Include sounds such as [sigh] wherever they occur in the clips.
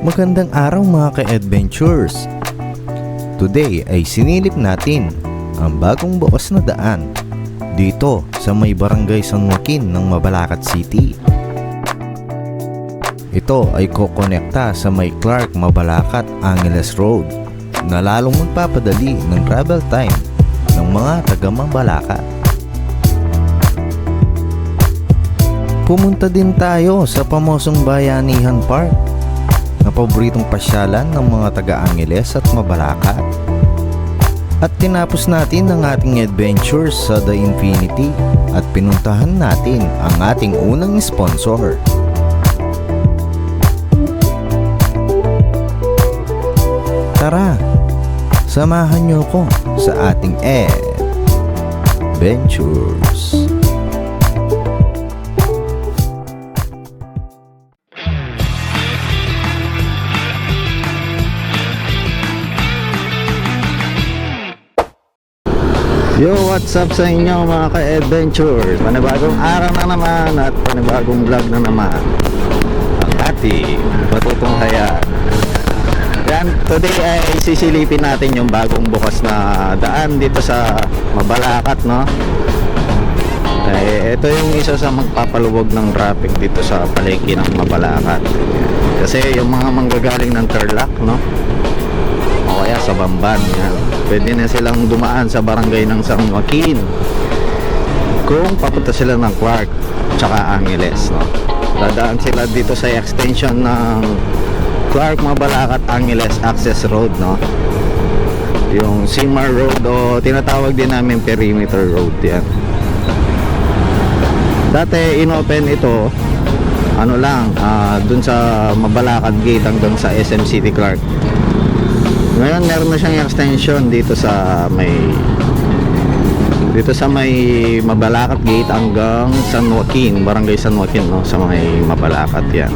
Magandang araw mga ka-adventures! Today ay sinilip natin ang bagong bukas na daan dito sa may barangay San Joaquin ng Mabalacat City. Ito ay kokonekta sa may Clark Mabalacat Angeles Road na lalong magpapadali ng travel time ng mga taga Mabalacat. Pumunta din tayo sa pamosong Bayanihan Park na paboritong pasyalan ng mga taga-Angeles at Mabalacat. At tinapos natin ang ating adventures sa The Infinity at pinuntahan natin ang ating unang sponsor. Tara, samahan niyo ko sa ating adventures. Yo, what's up sa inyo mga ka-adventure? Panibagong araw na naman at panibagong vlog na naman ang ating matutunghayan. Yan, today ay sisilipin natin yung bagong bukas na daan dito sa Mabalacat, no? Eh, ito yung isa sa magpapaluwag ng traffic dito sa palengke ng Mabalacat. Kasi yung mga manggagaling ng Tarlac, no? O kaya sa Bamban yan. pwede na silang dumaan sa barangay ng San Joaquin kung papunta sila ng Clark tsaka Angeles no? dadaan sila dito sa extension ng Clark Mabalacat Angeles Access Road no? yung Simar Road o tinatawag din namin Perimeter Road yan dati inopen ito ano lang ah, dun sa Mabalacat Gate hanggang sa SM City Clark ngayon meron na siyang extension dito sa may dito sa may Mabalacat Gate hanggang San Joaquin, Barangay San Joaquin no, sa may Mabalacat 'yan.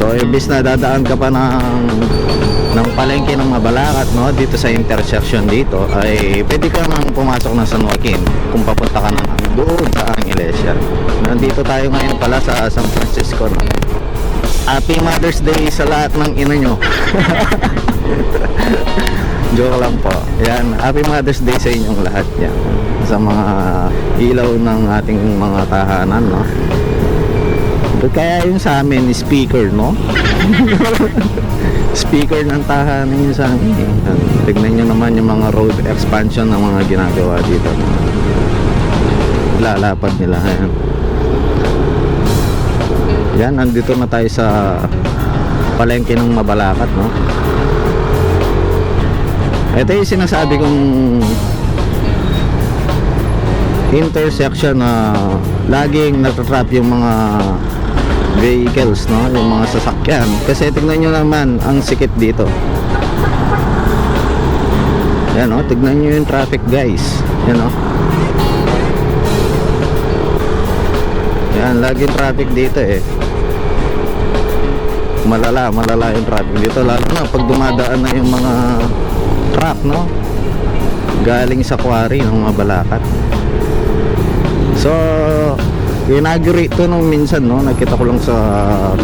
So imbis na dadaan ka pa ng ng palengke ng Mabalacat no dito sa intersection dito ay pwede ka nang pumasok ng San Joaquin kung papunta ka na doon sa Angeles yan. Nandito tayo ngayon pala sa San Francisco no. Happy Mother's Day sa lahat ng ina nyo. [laughs] Joke lang po. Yan, Happy Mother's Day sa inyong lahat yan. Sa mga ilaw ng ating mga tahanan, no? Kaya yung sa amin, speaker, no? [laughs] speaker ng tahanan yung sa amin. eh. Yan. Tignan nyo naman yung mga road expansion ng mga ginagawa dito. Lalapad nila. Yan. Yan, nandito na tayo sa palengke ng Mabalacat, no? Ito yung sinasabi kong intersection na laging natatrap yung mga vehicles, no? Yung mga sasakyan. Kasi tignan nyo naman ang sikit dito. Yan, oh, tignan nyo yung traffic, guys. Yan, oh. Yan, laging traffic dito eh malala, malala yung traffic dito lalo na pag dumadaan na yung mga truck no? Galing sa quarry ng mga balakat. So inaugurate to nung minsan no? Nakita ko lang sa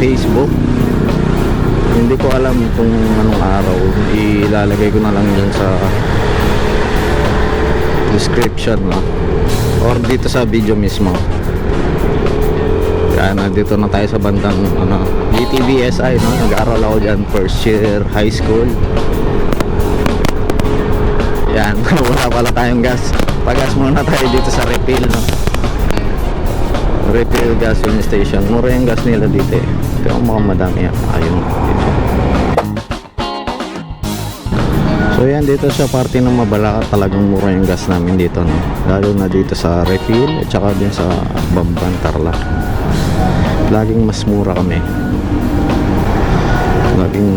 facebook. Hindi ko alam kung anong araw. Ilalagay ko na lang yun sa description no? Or dito sa video mismo yan, nandito na tayo sa bandang ano, UTBSI, no? Nag-aaral ako dyan first year high school. Yan, [laughs] wala pala tayong gas. Pagas muna tayo dito sa refill, no? Refill gas filling station. Mura yung gas nila dito eh. Pero mukhang madami yan. Ayun. So yan dito sa party ng Mabalaka talagang mura yung gas namin dito no. Lalo na dito sa refill at saka din sa Bamban Tarlac laging mas mura kami. Laging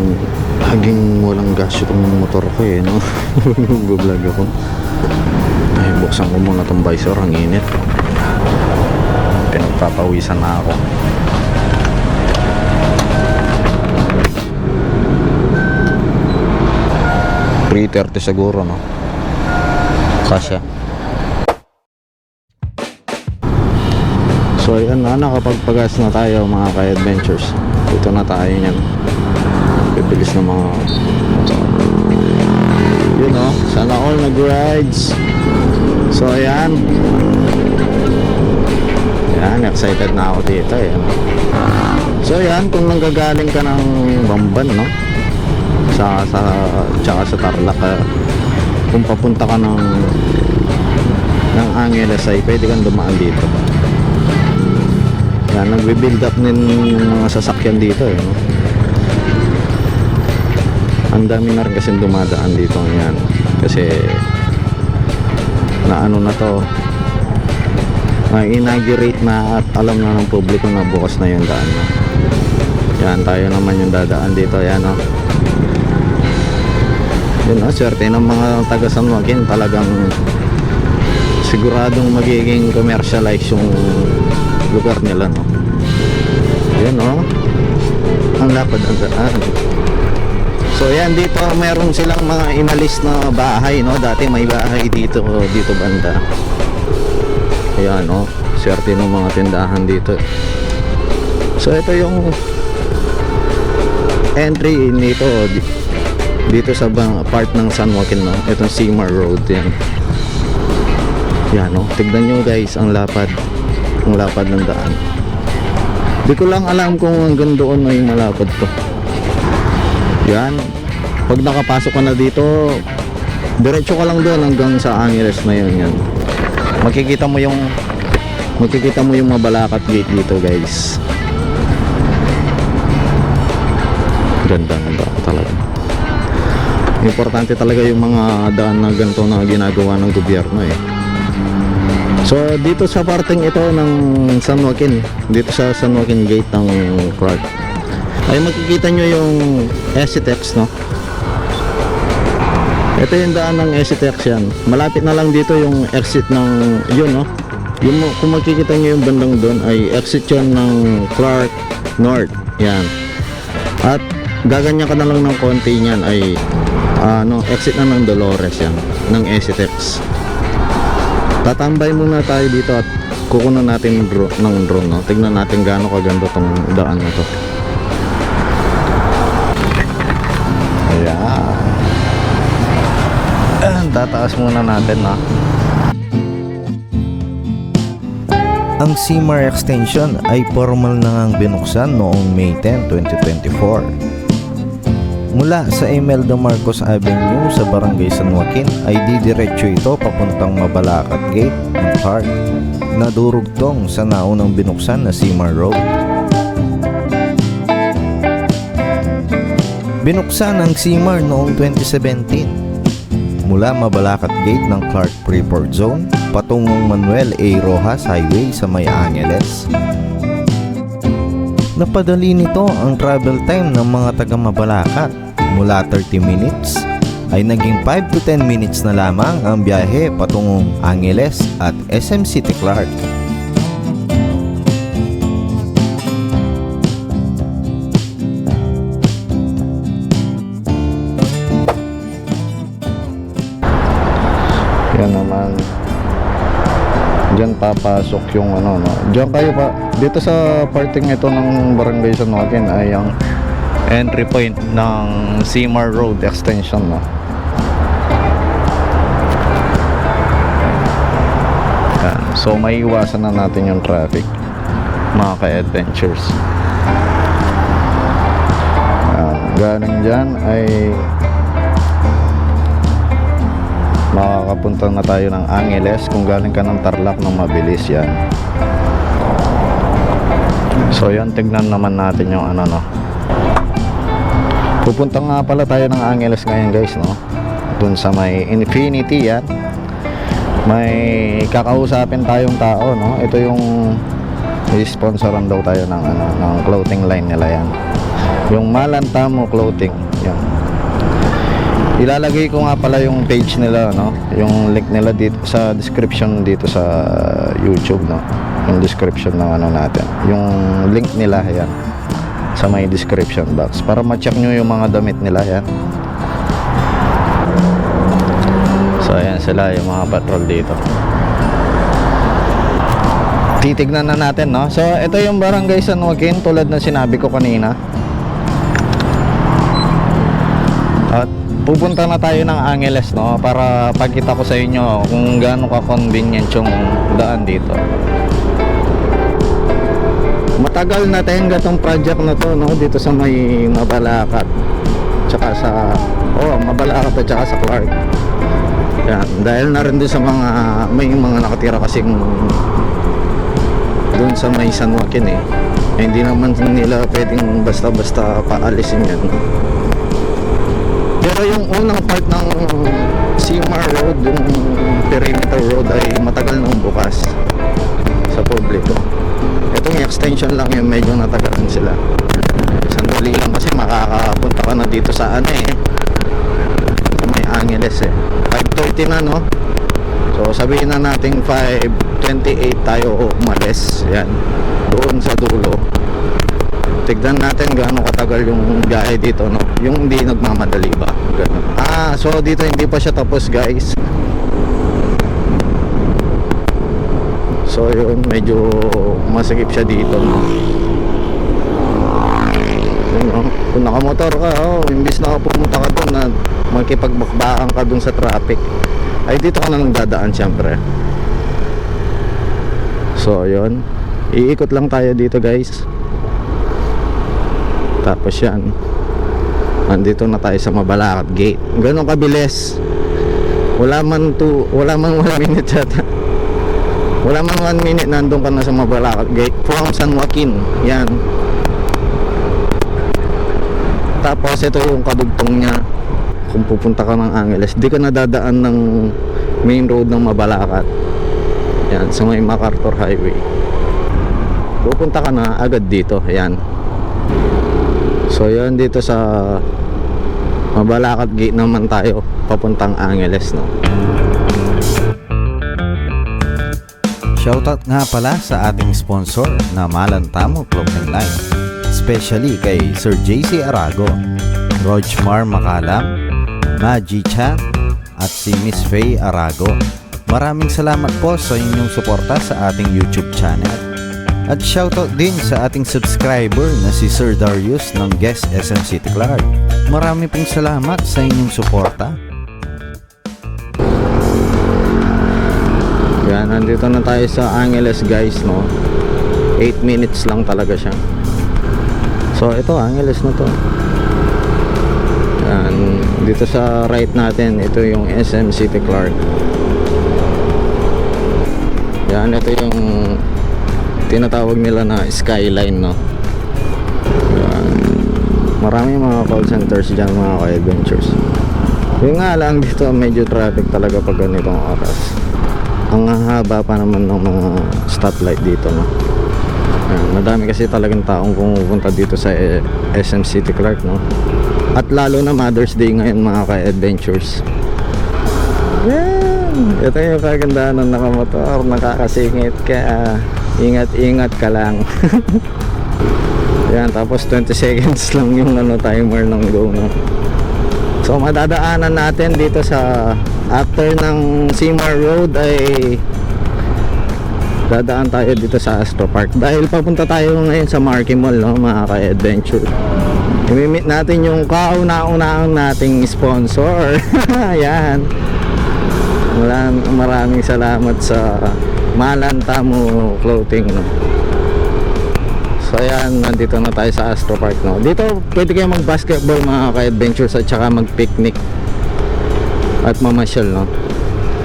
laging walang gas itong motor ko eh no? [laughs] Vlog ako. Ay buksan ko muna itong visor ang init. Pinagpapawisan na ako. Three thirty siguro no? Kasya So ayan na, nakapagpagas na tayo mga ka-adventures. Dito na tayo niyan. Bibilis ng mga. Yun o, sana all nag-rides. So ayan. Ayan, excited na ako dito. Ayan. So ayan, kung nanggagaling ka ng Bamban, no? Sa, sa, tsaka sa Tarlac, ah, kung papunta ka ng ng Angeles ay pwede kang dumaan dito. Yan, nagbe-build up din yung mga sasakyan dito eh. No? Ang dami na rin kasi dumadaan dito yan. Kasi na ano na to na inaugurate na at alam na ng publiko na bukas na yung daan. No? Yan, tayo naman yung dadaan dito. Yan, no? Yun, no? Swerte ng mga taga San Joaquin talagang siguradong magiging commercialize yung lugar nila no? Yun no? Ang lapad ang daan. So yan dito meron silang mga inalis na bahay no? Dati may bahay dito dito banda. Ayan no? Swerte ng mga tindahan dito. So ito yung entry dito di- dito sa bang part ng San Joaquin no? Itong Seymour Road yan. Yan no, tignan nyo guys ang lapad ang lapad ng daan. Di ko lang alam kung hanggang doon na yung malapad to. Yan. Pag nakapasok ka na dito diretso ka lang doon hanggang sa Angeles na yun yan. Makikita mo yung makikita mo yung mabalakat gate dito guys. Ganda ganda talaga. Importante talaga yung mga daan na ganito na ginagawa ng gobyerno eh So dito sa parting ito ng San Joaquin, dito sa San Joaquin Gate ng Clark, ay makikita nyo yung Exitex, no? Ito yung daan ng Exitex yan. Malapit na lang dito yung exit ng, yun, no? Yung, kung makikita nyo yung bandang doon, ay exit yan ng Clark North. Yan. At gaganyan ka na lang ng konti niyan ay ano, exit na ng Dolores yan, ng Exitex tatambay muna tayo dito at kukunan natin drone, ng drone no? tignan natin gaano kaganda tong daan na to ayan Ayan, tataas muna natin na Ang CMAR extension ay formal na ngang binuksan noong May 10, 2024. Mula sa Imelda Marcos Avenue sa Barangay San Joaquin ay didiretso ito papuntang Mabalacat Gate ng Park na durugtong sa naunang binuksan na Simar Road. Binuksan ang Simar noong 2017 mula Mabalacat Gate ng Clark Freeport Zone patungong Manuel A. Rojas Highway sa May Angeles. Napadali nito ang travel time ng mga taga Mabalacat mula 30 minutes ay naging 5 to 10 minutes na lamang ang biyahe patungong Angeles at SM City Clark. yan naman Diyan papasok yung ano no. Diyan kayo pa dito sa parting ito ng Barangay San Joaquin ay ang entry point ng Seymour Road extension no. Yan. So may iwasan na natin yung traffic mga ka-adventures. Galing dyan ay makakapunta na tayo ng Angeles kung galing ka ng Tarlac ng mabilis yan so yan tignan naman natin yung ano no pupunta nga pala tayo ng Angeles ngayon guys no dun sa may Infinity yan may kakausapin tayong tao no ito yung sponsoran daw tayo ng ano ng clothing line nila yan yung Malantamo clothing yan Ilalagay ko nga pala yung page nila, no? Yung link nila dito sa description dito sa YouTube, no? Yung description ng ano natin. Yung link nila, yan. Sa may description box. Para ma-check nyo yung mga damit nila, yan. So, ayan sila, yung mga patrol dito. titignan na natin no so ito yung barangay San Joaquin tulad na sinabi ko kanina at pupunta na tayo ng Angeles no para pagkita ko sa inyo kung gaano ka convenient yung daan dito matagal na tenga tong project na to no? Dito sa may Mabalacat tsaka sa oh Mabalacat at tsaka sa Clark. Yan dahil na rin doon sa mga may mga nakatira kasing doon sa may San Joaquin eh. Eh, hindi naman nila pwedeng basta-basta paalisin yan. Pero yung unang part ng Seymour Road yung perimeter road ay matagal nang bukas sa publiko itong extension lang yung medyo natagalan sila. Sandali lang kasi makakapunta ka na dito sa ano eh. May Angeles eh. 5.30 na no? So sabihin na natin 5.28 tayo umalis. Yan. Doon sa dulo. Tignan natin gaano katagal yung biyahe dito no? Yung hindi nagmamadali ba? Ganun. ah so dito hindi pa siya tapos guys so yun medyo masikip siya dito no? Yun, no? kung nakamotor ka oh, imbis na pumunta ka doon na makipagbakbakan ka doon sa traffic ay dito ka na lang dadaan syempre. So yun. Iikot lang tayo dito guys. Tapos yan. Nandito na tayo sa Mabalacat Gate. Ganun kabilis. Wala man to wala man [laughs] 1 minute yata wala man 1 minute nandun ka na sa Mabalacat Gate from San Joaquin. Yan. Tapos ito yung kadugtong niya. Kung pupunta ka ng Angeles di ka nadadaan ng main road ng Mabalacat yan sa may MacArthur Highway. Pupunta ka na agad dito. Yan. So yun dito sa Mabalacat Gate naman tayo papuntang Angeles no. Shoutout nga pala sa ating sponsor na Malantamo Clothing Line. Especially kay Sir JC Arago, Rojmar Makalam, Maji Chan, at si Miss Faye Arago. Maraming salamat po sa inyong suporta sa ating YouTube channel. At shoutout din sa ating subscriber na si Sir Darius ng Guest SM City Clark. Marami pong salamat sa inyong suporta. Yan, nandito na tayo sa Angeles guys no. 8 minutes lang talaga siya. So ito Angeles na to. Yan, dito sa right natin, ito yung SM City Clark. Yan, ito yung tinatawag nila na skyline no. Yan. Marami mga call centers dyan mga ka-adventures. Yung nga lang dito medyo traffic talaga pag ganitong oras ang haba pa naman ng mga stoplight dito no? Ayan, madami kasi talagang taong pumupunta dito sa eh, SM City Clark no? At lalo na Mother's Day ngayon mga ka-adventures. Yan! ito yung kagandahan ng nakamotor. Nakakasingit ka. Ingat-ingat ka lang. [laughs] Yan tapos 20 seconds lang yung ano timer ng go no? So madadaanan natin dito sa after ng Seymour Road ay dadaan tayo dito sa Astro Park. Dahil papunta tayo ngayon sa Marquee Mall no mga ka-adventure. Imimit natin yung kauna-unahang nating sponsor. [laughs] Ayan. Maraming, maraming salamat sa Malantamo Clothing no. So ayan, nandito na tayo sa Astro Park no. Dito pwede kayo mag-basketball mga ka-adventures at saka mag-picnic at mamasyal no.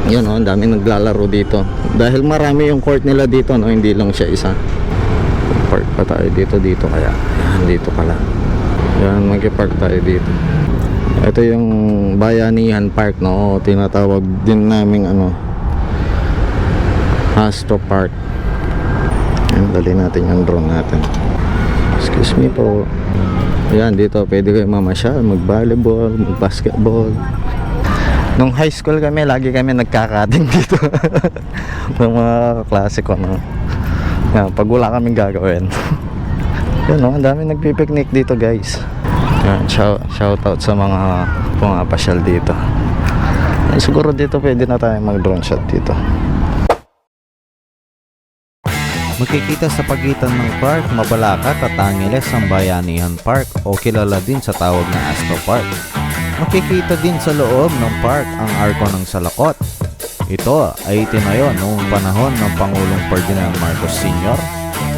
Yun no, ang dami naglalaro dito. Dahil marami yung court nila dito no, hindi lang siya isa. Park pa tayo dito dito kaya. Ayan, dito pala. Yan, mag-park tayo dito. Ito yung Bayanihan Park no, tinatawag din naming ano Astro Park. Ayan, dali natin yung drone natin. Excuse me po. Ayan, dito pwede kayo mamasyal, mag-volleyball, mag-basketball. Nung high school kami, lagi kami nagkakating [laughs] dito. ng mga klase ko, no? Yan, pag wala kaming gagawin. [laughs] Yan, no? Ang dami nagpipiknik dito, guys. Yan, shout, shout out sa mga pumapasyal dito. Yan, siguro dito pwede na tayo mag-drone shot dito. Makikita sa pagitan ng park, Mabalacat at ang Bayanihan Park o kilala din sa tawag na Astro Park. Makikita din sa loob ng park ang Arko ng Salakot. Ito ay itinayo noong panahon ng Pangulong Ferdinand Marcos Sr.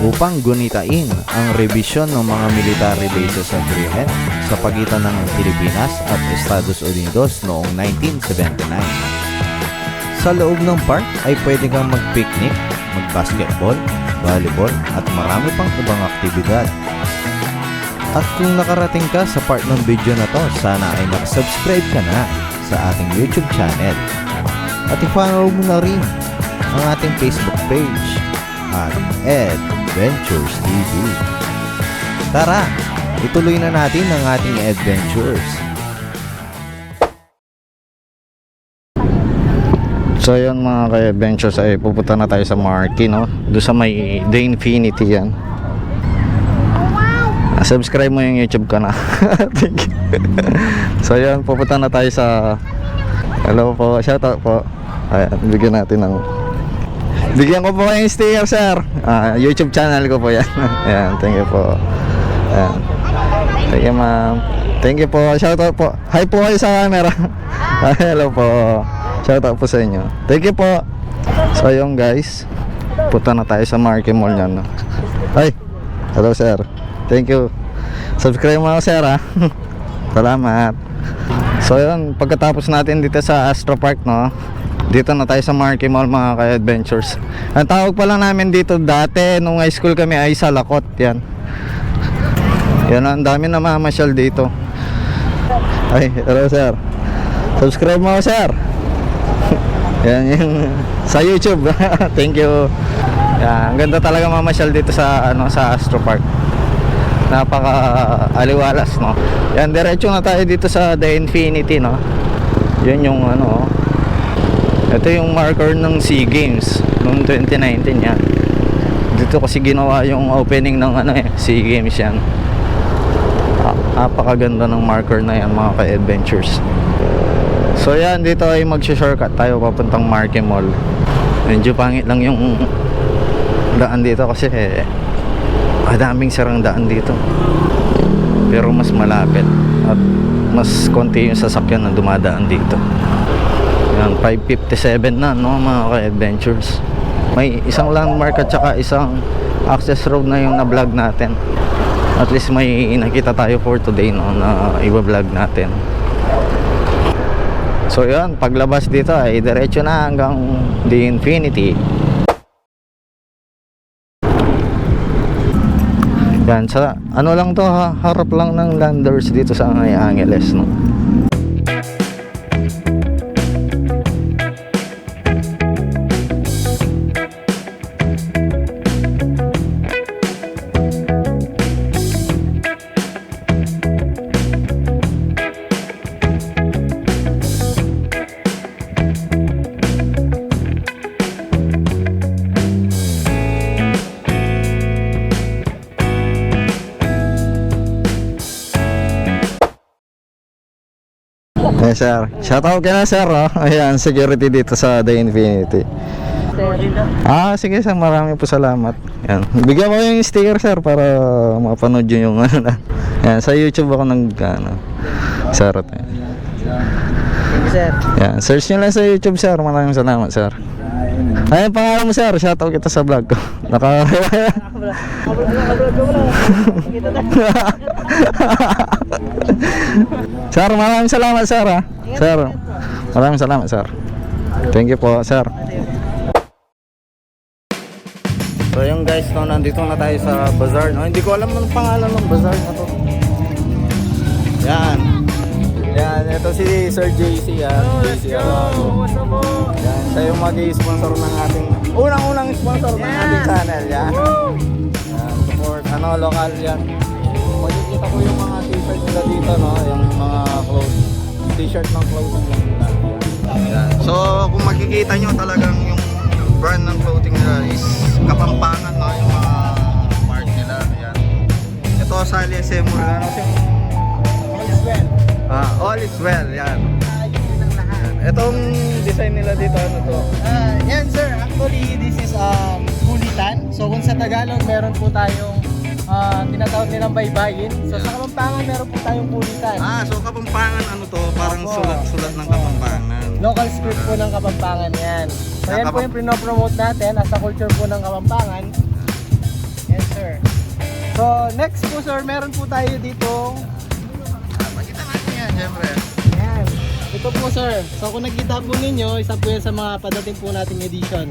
upang gunitain ang revisyon ng mga military bases agreement sa pagitan ng Pilipinas at Estados Unidos noong 1979. Sa loob ng park ay pwede kang mag-picnic, mag-basketball, volleyball at marami pang ibang aktibidad. At kung nakarating ka sa part ng video na to, sana ay mag-subscribe ka na sa ating YouTube channel. At i-follow mo na rin ang ating Facebook page at Adventures TV. Tara, ituloy na natin ang ating adventures. So yun mga ka-adventures ay pupunta na tayo sa Marquee no Doon sa may The Infinity yan Subscribe mo yung YouTube ko na. [laughs] Thank you. So yun pupunta na tayo sa Hello po, shoutout po. Ayan, bigyan natin ng Bigyan ko po yung sticker sir. Ah, YouTube channel ko po yan. [laughs] Ayan, thank you po. Ayan. Thank you ma'am. Thank you po, shoutout po. Hi po kayo sa camera. [laughs] Ah, Hello po. Shoutout po sa inyo. Thank you po. So yun guys. Punta na tayo sa Marquee Mall niyan no? Hi Hello sir Thank you. Subscribe mo ako sir ha [laughs] Salamat. So yun Pagkatapos natin dito sa Astro Park no dito na tayo sa Marquee Mall mga ka-adventures. Ang tawag pala namin dito dati Nung high school kami ay Salakot Yan. Yan ang dami na mamasyal dito. Ay, hello sir. Subscribe mo sir. [laughs] Yan yung sa YouTube. [laughs] Thank you. Yan, ang ganda talaga mamasyal dito sa ano sa Astro Park. Napaka aliwalas, no. Yan diretso na tayo dito sa The Infinity, no. Yun yung ano. Ito yung marker ng SEA Games noong 2019 yan. Dito kasi ginawa yung opening ng ano eh, SEA Games yan. Ah, Napakaganda ng marker na yan mga ka-adventures. So yan, dito ay mag-shortcut tayo papuntang Marquee Mall. Medyo pangit lang yung [laughs] daan dito kasi eh, madaming sarang daan dito. Pero mas malapit at mas konti yung sasakyan na dumadaan dito. Yan, 557 na no mga ka-adventures. May isang landmark at saka isang access road na yung na-vlog natin. At least may nakita tayo for today no na i-vlog natin. So yun, paglabas dito ay diretso na hanggang the infinity. Yan, sa ano lang to ha, harap lang ng landers dito sa Angay Angeles no. Sir. Shoutout ka na sir oh. [laughs] Ayan, security dito sa The Infinity. Ah, sige sir, marami po salamat. Yan. Bigyan mo yung sticker sir para mapanood yun yung [laughs] ano na. Yan, sa YouTube ako nag ano. Sir. Sir, Yan, search nyo lang sa YouTube sir. Maraming salamat sir. Ayun, pangalan mo sir. Shoutout kita sa vlog ko. [laughs] Naka... [laughs] sir, maraming salamat sir ha. Sir, maraming salamat sir. Thank you po sir. So yung guys, no, nandito na tayo sa bazaar. No? Hindi ko alam ang pangalan ng bazaar na to. Yan. Yan, ito si Sir JC. Yan. JC Araujo. Yan, siya yung mag-sponsor ng ating, unang-unang sponsor ng ating channel. Yan. Yan, support, ano, lokal yan. Makikita ko yung mga t-shirt nila dito, no? Yung mga clothes, t-shirt ng clothing lang nila. Yan. So, kung makikita nyo talagang yung brand ng clothing nila is Kapampangan, no? Yung mga part nila. Yan. Ito, Sally Semur, ano yung Ah, all is well, yan. Yan. Itong design nila dito, ano to? Ah, yan sir, actually this is um kulitan. So kung sa Tagalog, meron po tayong ah, tinatawag nilang baybayin. So sa Kapampangan, meron po tayong kulitan. Ah, so Kapampangan ano to? Parang sulat-sulat ng Kapampangan. Local script po ng Kapampangan yan. So yan po yung pinopromote natin as a culture po ng Kapampangan. Yes sir. So next po sir, meron po tayo dito. Syempre. Ayan. Ito po sir. So kung nakita po ninyo, isa po yan sa mga padating po nating edition.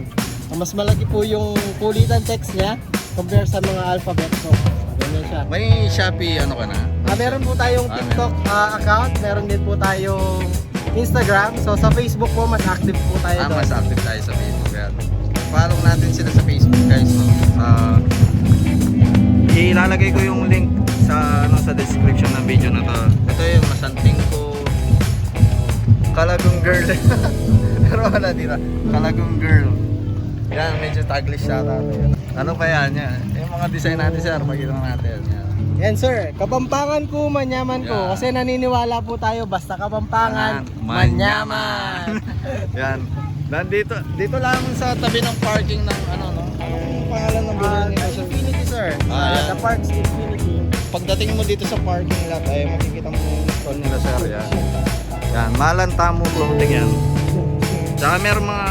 Mas malaki po yung kulitan text niya compare sa mga alphabet po. Ganyan siya. May Shopee ano ka na? Ah, meron po tayong Ah, TikTok ah, account, meron din po tayong Instagram. So sa Facebook po mas active po tayo Ah, doon. mas active tayo sa Facebook yan. Follow natin sila sa Facebook guys. No? Sa ilalagay ko yung link sa ano sa description ng video na to. Ito yung masanting ko. Kalagong girl. [laughs] Pero wala dito. Kalagong girl. Yan, medyo taglish siya tayo. Ano pa yan? yan? Yung mga design natin sir, makita natin. Yan. Yan sir, Kapampangan ko, manyaman ko. Kasi naniniwala po tayo, basta Kapampangan, manyaman. [laughs] Yan. Nandito, dito lang sa tabi ng parking ng ano no? Anong pangalan ng building nito sir? Infinity sir. Ah, Ah, yan. the Parks Infinity. Pagdating mo dito sa parking lot ay makikita mo yung stall nila sir. Yan. Yan, Malantamo clothing yan. Tsaka meron mga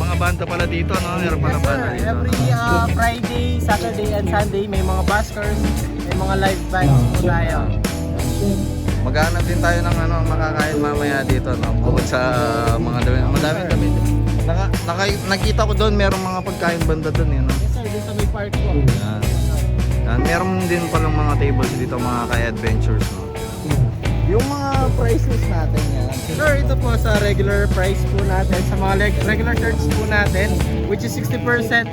mga banda pala dito no? Meron pala Yes sir, banda dito. every ah, Friday, Saturday, and Sunday may mga buskers, may mga live bands po tayo. Maghanap din tayo ng ano makakain mamaya dito no. Bukod sa mga dami, madaming dami. Naka, naka, nakita ko doon merong mga pagkain banda doon yun. No? Yes sir, dun sa may park po. Yan. Yan, meron din palang mga tables dito mga kay-adventures, no? Yung mga prices natin yan. Sir, ito po sa regular price po natin, sa mga leg- regular shirts po natin, which is 60%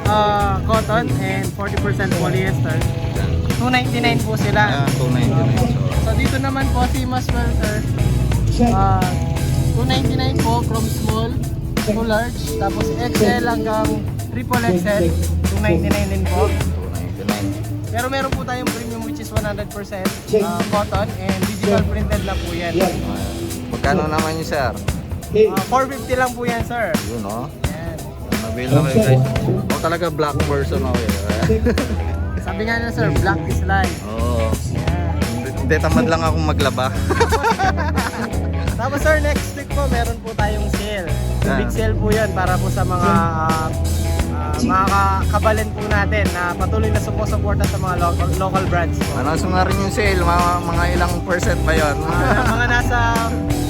uh, cotton and 40% polyester. Yan. 299 po sila. Yan, 299. So, So dito naman po si Maswell sir, uh, 299 po from small to large, tapos XL hanggang triple XL, 299 din po. 299. Pero meron po tayong premium which is 100% uh, cotton and digital printed na po yan. Magkano naman yun, sir? Uh, 450 lang po yan sir. Yun, no? Yan. Nabil na kayo, guys. Ako talaga black person ako, eh. Sabi nga na sir, black is life. Oo. Yan. Hindi, tamad lang akong maglaba. [laughs] Tapos sir, next week po meron po tayong sale. Yeah. Big sale po yan para po sa mga ah, ah, mga ka- kabalin po natin na patuloy na sumusuporta sa mga local, local brands po. ano, na rin yung sale? Mga, mga ilang percent ba yun? Mga, [laughs] mga nasa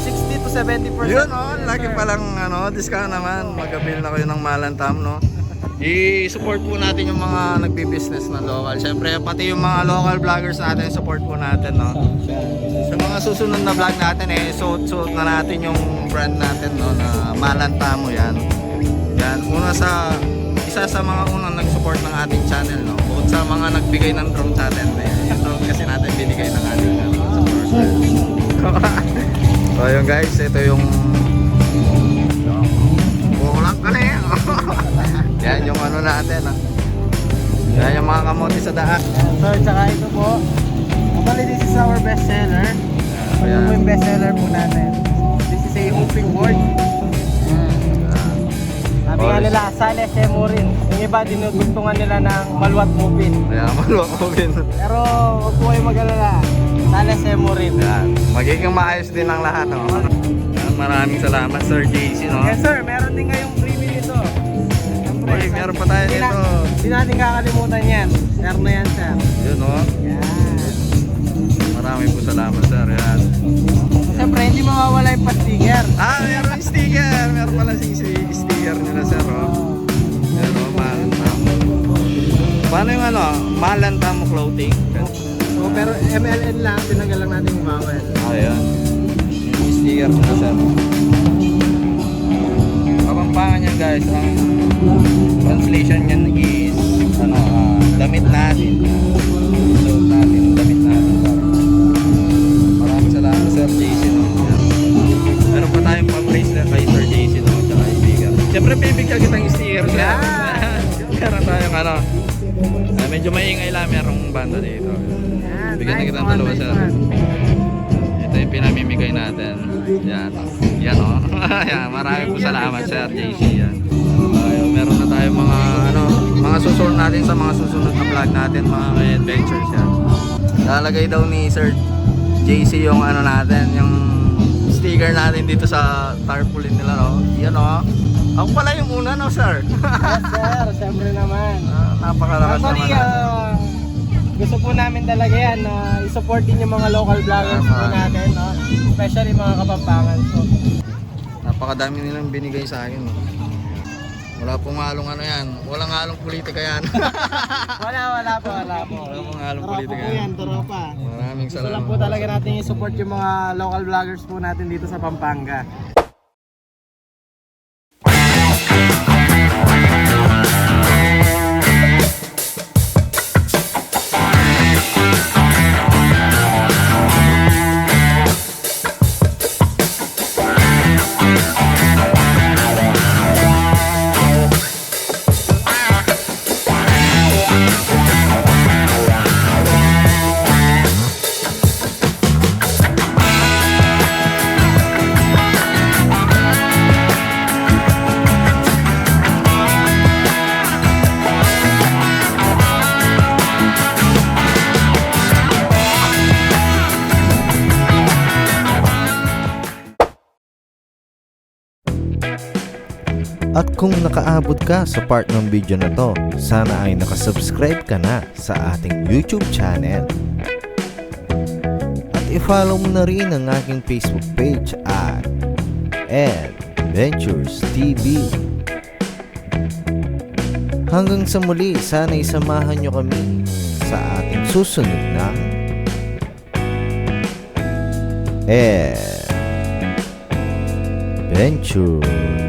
60 to 70 percent. Yun, oh, lagi palang ano, discount naman. Magabil na kayo ng Malantam, no? I-support po natin yung mga nagbi-business na local. Siyempre, pati yung mga local vloggers natin, support po natin, no? Sa mga susunod na vlog natin, eh, suot-suot na natin yung brand natin, no? Na Malantamo yan. Yan, una sa, isa sa mga unang nag-support ng ating channel, no? Bukod sa mga nagbigay ng drone sa atin, eh, yung drone kasi natin binigay ng ating ano, supporters. [laughs] so, yun guys, ito yung Kulang ka na yan. Yan yung ano natin. Ah. Yan yung mga kamote sa daan. So, tsaka ito po. Actually, this is our best seller. So, ito yung best seller po natin. This is a hooping board. Sabi nga Oh, nila, sale semo rin. Yung iba, dinudugtungan nila ng malwat mupin. Kaya maluwag din. Pero huwag po kayo mag-alala. Sale semo rin. Yan. Magiging maayos din ang lahat. Yan, maraming salamat Sir JC. No? Yes sir, meron din kayong freebie nito. Siyempre, Uy, meron pa tayo hindi na- dito. Hindi natin kakalimutan yan. Meron na yan sir. Yun no. Yan. Maraming po salamat sir. Yan. Siyempre, hindi mawawala yung pa-sticker. Ah, meron yung sticker. Meron pala si sticker nila sir. Oh. Yan o, Malantamo. Paano yung ano? Malantamo clothing? So, pero MLN lang, tinanggal lang natin yung vowel. Ayan. Yung sticker na sir. Kapampangan yan guys. Ang translation niyan is ano, ah, damit natin. Pa-bracelet kay Sir JC. No? Tsaka yung sticker. Siyempre, bibigyan kitang sticker. Yan. [laughs] Meron tayong ano. ah, medyo maingay lang merong banda dito. Yan, Bigyan na kitang dalawa, nice sir. Ito yung pinamimigay natin. Yan. Yan o. [laughs] Yan. Maraming po salamat Sir JC. Yan. Tayo, meron na tayong mga ano, mga susunod natin sa mga susunod na vlog natin mga adventures yan. Lalagay daw ni Sir JC yung ano natin, yung sticker natin dito sa tarpaulin nila, no? Yan, no? Ako pala yung una, no, sir? Yes sir, syempre naman. Ah, napakalakas Actually, naman. ah, gusto po namin talaga yan na i-support din yung mga local vloggers po natin, no? especially mga kapampangan. So, Napakadami nilang binigay sa akin. no? Wala pong halong ano yan. Walang halong politika yan. [laughs] wala, wala po, wala po. Wala pong halong Tropa politika po yan. yan, tropa. Maraming Gusto salamat. lang po talaga natin i-support yung mga local vloggers po natin dito sa Pampanga. Kung nakaabot ka sa part ng video na to, sana ay nakasubscribe ka na sa ating YouTube channel. At i-follow mo na rin ang aking Facebook page at Adventures TV. Hanggang sa muli, sana isamahan nyo kami sa ating susunod na Adventure